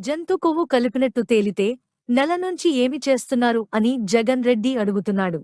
జంతు కొవ్వు కలిపినట్టు తేలితే నెల నుంచి ఏమి చేస్తున్నారు అని జగన్ రెడ్డి అడుగుతున్నాడు.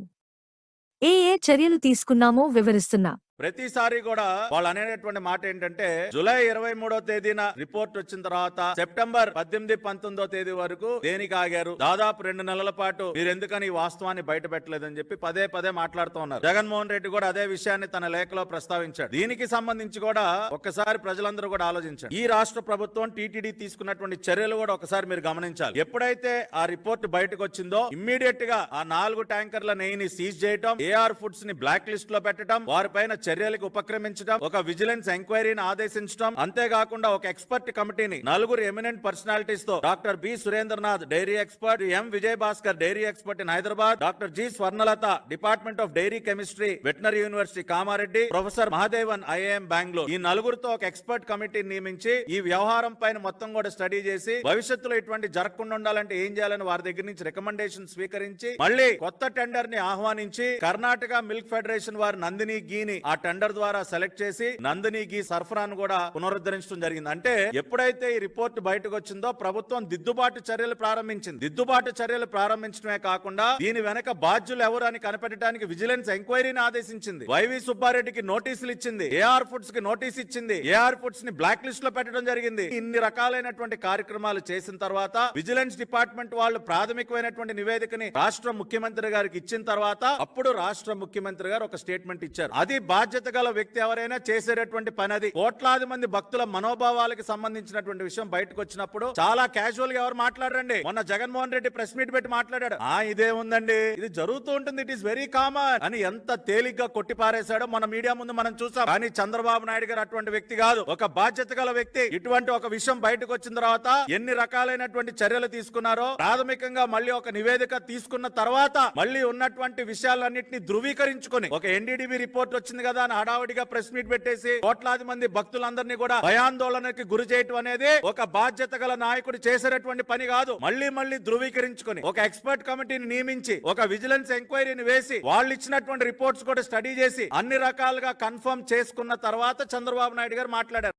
ఏ ఏ చర్యలు తీసుకున్నామో వివరిస్తున్నా. ప్రతిసారి కూడా వాళ్ళు అనేటటువంటి మాట ఏంటంటే జూలై ఇరవై మూడో తేదీన రిపోర్ట్ వచ్చిన తర్వాత సెప్టెంబర్ పద్దెనిమిది పంతొమ్మిదో తేదీ వరకు దేనికి ఆగారు? దాదాపు రెండు నెలల పాటు మీరు ఎందుకని ఈ వాస్తవాన్ని బయట పెట్టలేదని చెప్పి పదే పదే మాట్లాడుతూ ఉన్నారు. జగన్మోహన్ రెడ్డి కూడా అదే విషయాన్ని తన లేఖలో ప్రస్తావించాడు. దీనికి సంబంధించి కూడా ఒక్కసారి ప్రజలందరూ కూడా ఆలోచించారు ఈ రాష్ట్ర ప్రభుత్వం టీటీడీ తీసుకున్నటువంటి చర్యలు కూడా ఒకసారి మీరు గమనించాలి. ఎప్పుడైతే ఆ రిపోర్ట్ బయటకు వచ్చిందో ఇమ్మీడియట్గా ఆ నాలుగు ట్యాంకర్ల నెయ్యిని సీజ్ చేయటం ఏఆర్ ఫుడ్స్ని బ్లాక్ లిస్ట్లో పెట్టడం వారిపైన చర్యలకు ఉపక్రమించడం ఒక విజిలెన్స్ ఎంక్వైరీని ఆదేశించడం అంతేకాకుండా ఒక ఎక్స్పర్ట్ కమిటీని నలుగురు eminent పర్సనాలిటీస్తో doctor B. Surendranath dairy expert M. Vijay Bhaskar dairy expert in Hyderabad doctor G. Swarnalatha department of dairy chemistry veterinary university Kamareddy professor Mahadevan IIM Bengaluru. ఈ నలుగురితో ఒక ఎక్స్పర్ట్ కమిటీని నియమించి ఈ వ్యవహారం పైన మొత్తం కూడా స్టడీ చేసి భవిష్యత్తులో ఇటువంటి జరగకుండా ఉండాలంటే ఏం చేయాలని వారి దగ్గర నుంచి రికమెండేషన్ స్వీకరించి మళ్ళీ కొత్త టెండర్ని ఆహ్వానించి కర్ణాటక మిల్క్ ఫెడరేషన్ వారి నందిని గీని ఆ టెండర్ ద్వారా సెలెక్ట్ చేసి నందినికి సరఫరాను కూడా పునరుద్ధరించడం జరిగింది. అంటే ఎప్పుడైతే ఈ రిపోర్ట్ బయటకు వచ్చిందో ప్రభుత్వం దిద్దుబాటు చర్యలు ప్రారంభించింది. దిద్దుబాటు చర్యలు ప్రారంభించడమే కాకుండా దీని వెనక బాధ్యులు ఎవరు అని కనిపెట్టడానికి విజిలెన్స్ ఎంక్వైరీని ఆదేశించింది. వైవి సుబ్బారెడ్డికి నోటీసులు ఇచ్చింది. ఏఆర్ ఫుడ్స్కి నోటీస్ ఇచ్చింది. ఏఆర్ ఫుడ్స్ని బ్లాక్ లిస్ట్లో పెట్టడం జరిగింది. ఇన్ని రకాలైనటువంటి కార్యక్రమాలు చేసిన తర్వాత విజిలెన్స్ డిపార్ట్మెంట్ వాళ్ళు ప్రాథమికమైనటువంటి నివేదికని రాష్ట్ర ముఖ్యమంత్రి గారికి ఇచ్చిన తర్వాత అప్పుడు రాష్ట్ర ముఖ్యమంత్రి గారు ఒక స్టేట్మెంట్ ఇచ్చారు. అది బాధ్యత బాధ్యత గల వ్యక్తి ఎవరైనా చేసేటటువంటి పని అది కోట్లాది మంది భక్తుల మనోభావాలకి సంబంధించినటువంటి విషయం బయటకు వచ్చినప్పుడు చాలా క్యాజువల్గా ఎవరు మాట్లాడరండి. మొన్న జగన్మోహన్ రెడ్డి ప్రెస్ మీట్ పెట్టి మాట్లాడాడు. ఆ ఇదే ఉందండి. ఇది జరుగుతూ ఉంటుంది. ఇట్ ఈస్ వెరీ కామన్ అని ఎంత తేలిగ్గా కొట్టిపారేశాడో మన మీడియా ముందు మనం చూసాం. కానీ చంద్రబాబు నాయుడు గారు అటువంటి వ్యక్తి కాదు. ఒక బాధ్యత గల వ్యక్తి. ఇటువంటి ఒక విషయం బయటకు వచ్చిన తర్వాత ఎన్ని రకాలైనటువంటి చర్యలు తీసుకున్నారో ప్రాథమికంగా మళ్ళీ ఒక నివేదిక తీసుకున్న తర్వాత మళ్ళీ ఉన్నటువంటి విషయాలన్నింటినీ ధృవీకరించుకొని ఒక ఎన్డీడీబీ రిపోర్ట్ వచ్చింది కదా అని హడావుడిగా ప్రెస్ మీట్ పెట్టేసి కోట్లాది మంది భక్తులందరినీ కూడా భయాందోళనకి గురి చేయటం అనేది ఒక బాధ్యత గల నాయకుడు చేసేటటువంటి పని కాదు. మళ్ళీ మళ్ళీ ధృవీకరించుకొని ఒక ఎక్స్పర్ట్ కమిటీని నియమించి ఒక విజిలెన్స్ ఎంక్వైరీని వేసి వాళ్ళు ఇచ్చినటువంటి రిపోర్ట్స్ కూడా స్టడీ చేసి అన్ని రకాలుగా కన్ఫర్మ్ చేసుకున్న తర్వాత చంద్రబాబు నాయుడు గారు మాట్లాడారు.